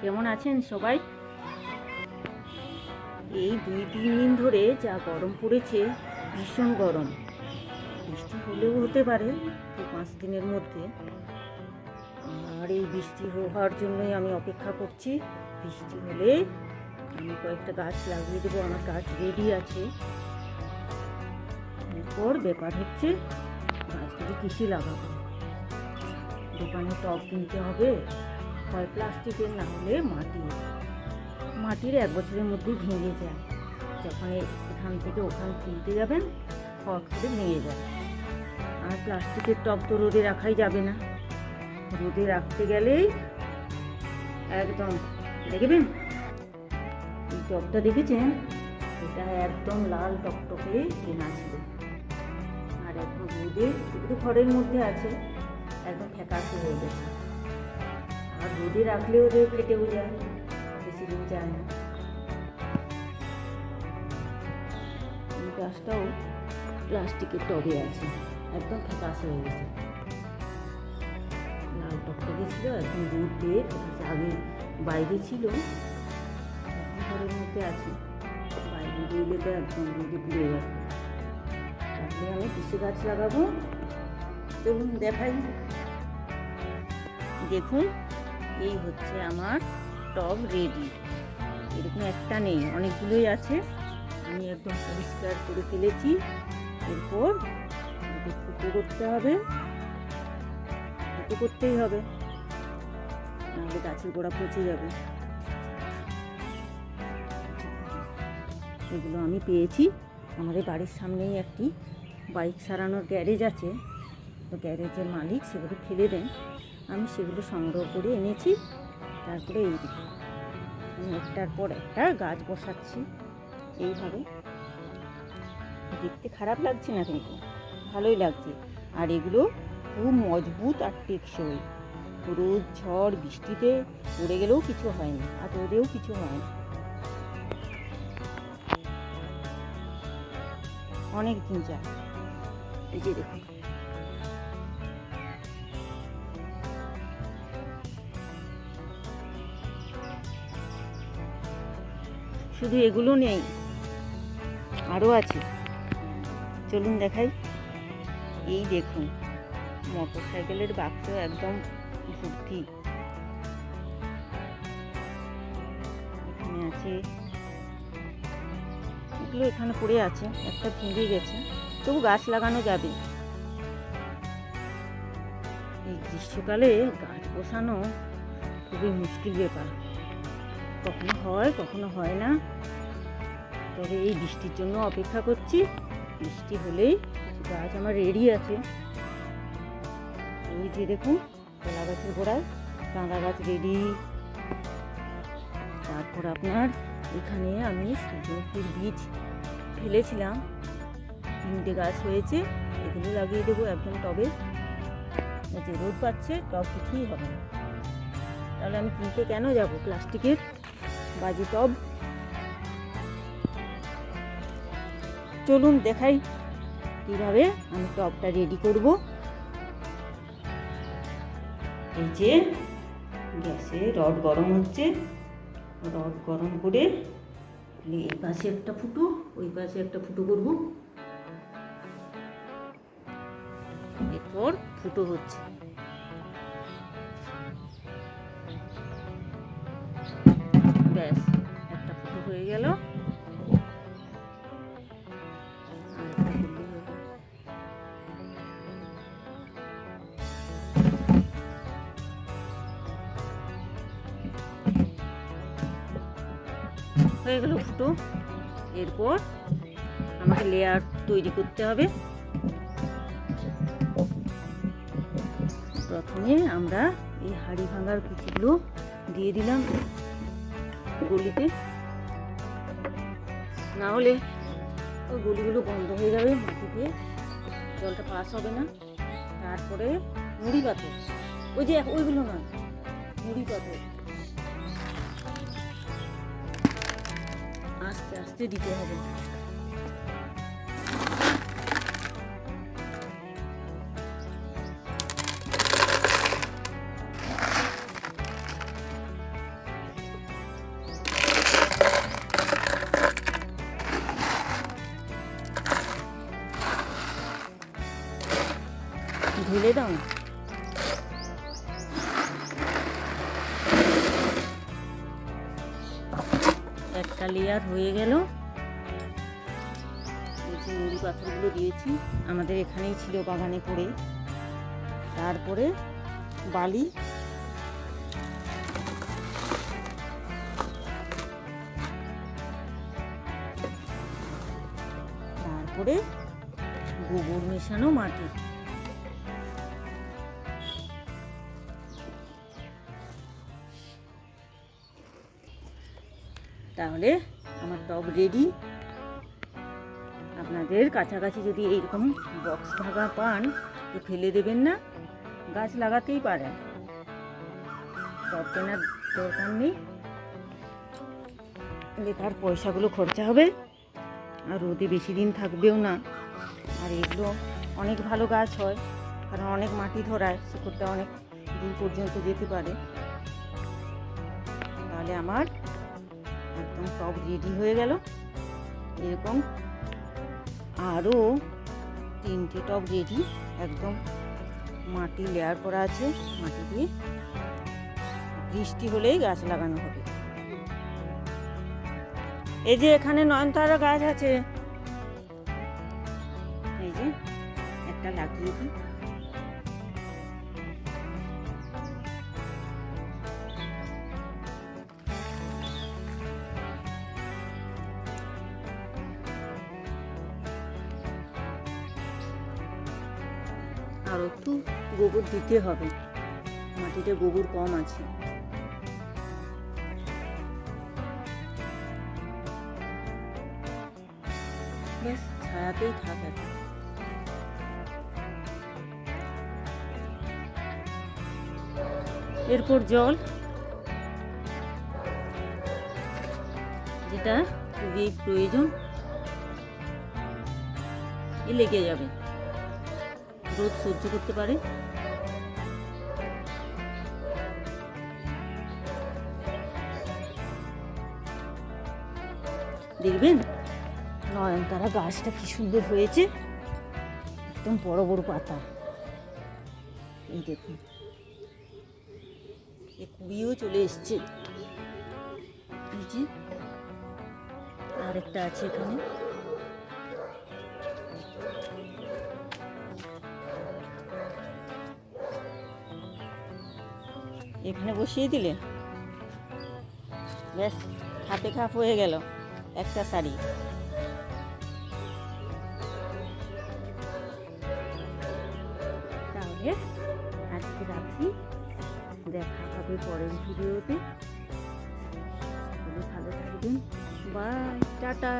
কেমন আছেন সবাই? এই দুই, তিন দিন ধরে যা গরম পড়েছে, ভীষণ গরম। বৃষ্টি হলেও হতে পারে, দু, পাঁচ দিনের মধ্যে। আর এই বৃষ্টি হওয়ার জন্যই আমি অপেক্ষা করছি। বৃষ্টি হলে আমি কয়েকটা গাছ লাগিয়ে দেবো, আমার গাছ রেডি আছে। এরপর ব্যাপার হচ্ছে, গাছগুলি কিসে লাগাবো। দোকানে টব কিনতে হবে। হয়, প্লাস্টিকের না হলে মাটির মাটির এক বছরের মধ্যেই ভেঙে যায়। যখন এখান থেকে ওখান তুলতে যাবেন ফট করে ভেঙে যায়। আর প্লাস্টিকের টব তো রোদে রাখাই যাবে না। রোদে রাখতে গেলেই একদম, দেখবেন? এই টবটা দেখেছেন? এটা একদম লাল টকটকে কেনা ছিল। আর এখন রোদে একটু ঘরের মধ্যে আছে, একদম ফ্যাকাশে হয়ে গেছে। রোদে রাখলেও ওদের ফেটেও যায়, বেশি দিন যায় না। এই গাছটাও প্লাস্টিকের টবে আছে, একদম ফ্যাকাশে হয়ে গেছে। লাল টকটকে ছিল একদম দিয়ে, ফ্যাকাশে, আগে বাইরে ছিল ঘরের মধ্যে আছে। বাইরে দিলে তো একদম রোদে পুড়ে যাবে তাহলে আমি কিসে গাছ লাগাবো? চলুন দেখাই। দেখুন এই হচ্ছে আমার টব রেডি। এরকম একটা নেই, অনেকগুলোই আছে। আমি একদম পরিষ্কার করে ফেলেছি। এরপর ফুটো করতে হবে। ফুটো করতেই হবে। নাহলে গাছের গোড়া পচে যাবে। এগুলো আমি পেয়েছি। আমাদের বাড়ির সামনেই একটি বাইক সারানোর গ্যারেজ আছে। তো গ্যারেজের মালিক সেগুলো ফেলে দেন। আমি সেগুলো সংগ্রহ করে এনেছি। তারপরে এই আমি একটার পর একটা গাছ বসাচ্ছি। এইভাবে। দেখতে খারাপ লাগছে না কিন্তু। ভালোই লাগছে। আর এগুলো খুব মজবুত আর টেকসই। রোদ ঝড় বৃষ্টিতে পড়ে গেলেও কিছু হয় না আর রোদেও কিছু হয় না অনেক দিন যায় এই যে দেখুন। শুধু এগুলো নেই আরও আছে। চলুন দেখাই। এই দেখুন মোটর সাইকেলের বাক্স একদম ভর্তি। এখানে আছে। এগুলো এখানে পড়ে আছে, একটা ভেঙে গেছে। তবু গাছ লাগানো যাবে। এই গ্রীষ্মকালে গাছ বসানো খুবই মুশকিল ব্যাপার। কখনো হয় কখনো হয় না। তবে এই বৃষ্টির জন্য অপেক্ষা করছি। বৃষ্টি হলেই গাছ আমার রেডি আছে। ওই যে দেখুন, কলা গাছের গোড়ায় কাঁদা গাছ রেডি। তারপর আপনার এখানে আমি সূর্যমুখীর বীজ ফেলেছিলাম। তিনটে গাছ হয়েছে, এগুলো লাগিয়ে দেবো একদম টবে। এই যে রোদ পাচ্ছে, টব কিছুই হবে না। তাহলে আমি কিনতে কেন যাব প্লাস্টিকের? বাজি টব। চলুন দেখাই কীভাবে আমি টবটা রেডি করব। এই যে গ্যাসে রড গরম হচ্ছে। রড গরম করে এই পাশে একটা ফুটো, ওই পাশে একটা ফুটো করব। এরপর ফুটো হচ্ছে। হয়ে গেল। হয়ে গেল ফুটো। এরপর আমাকে লেয়ার তৈরি করতে হবে। প্রথমে আমরা এই হাড়ি ভাঙার কুচিগুলো দিয়ে দিলাম। গলিতে। না হলে ওই গলিগুলো বন্ধ হয়ে যাবে মাটি দিয়ে। জলটা পাস হবে না। তারপরে মুড়ি পাথর। ওই যে ওইগুলো না মুড়ি পাথর। আস্তে আস্তে দিতে হবে। ঢেলে দাও। একটা লেয়ার হয়ে গেল। নুড়ি পাথরগুলো দিয়েছি, আমাদের এখানেই ছিল বাগানে পড়ে। তারপরে বালি। তারপরে গোবর মেশানো মাটি। তাহলে আমার টব রেডি আপনাদের কাছাকাছি যদি এইরকম বক্স ভাগা পান, তো ফেলে দেবেন না। গাছ লাগাতেই পারেন। টব কেনার দরকার নেই। বেকার পয়সাগুলো খরচা হবে। আর রোদে বেশি দিন থাকবেও না। আর এগুলো অনেক ভালো গাছ হয়। কারণ অনেক মাটি ধরায় শিকড়টা অনেক দূর পর্যন্ত যেতে পারে। তাহলে আমার একদম টব রেডি হয়ে গেল। এরকম আরও তিনটে টপ রেডি একদম মাটি লেয়ার করা আছে, মাটি দিয়ে বৃষ্টি হলেই গাছ লাগানো হবে। এই যে এখানে নয়নতারা গাছ আছে। এই যে একটা লাগিয়ে দিই। আর একটু গোবর দিতে হবে। মাটিতে গোবর কম আছে। ছায়াতেই থাক এরপর জল। যেটা খুবই প্রয়োজন। লেগে যাবে। রোদ সহ্য করতে পারে। দেখবেন? নয়নতারা গাছটা কি সুন্দর হয়েছে। একদম বড় বড় পাতা। এই দেখুন। কুড়িও চলে এসছে। আরেকটা আছে এখানে। এখানে বসিয়ে দিলে? ব্যাস, হাতে খাপ হয়ে গেল একটা শাড়ি। তাহলে আজকে রাখি। দেখা হবে পরের ভিডিওতে। ভালো থাকবেন। Bye, tata.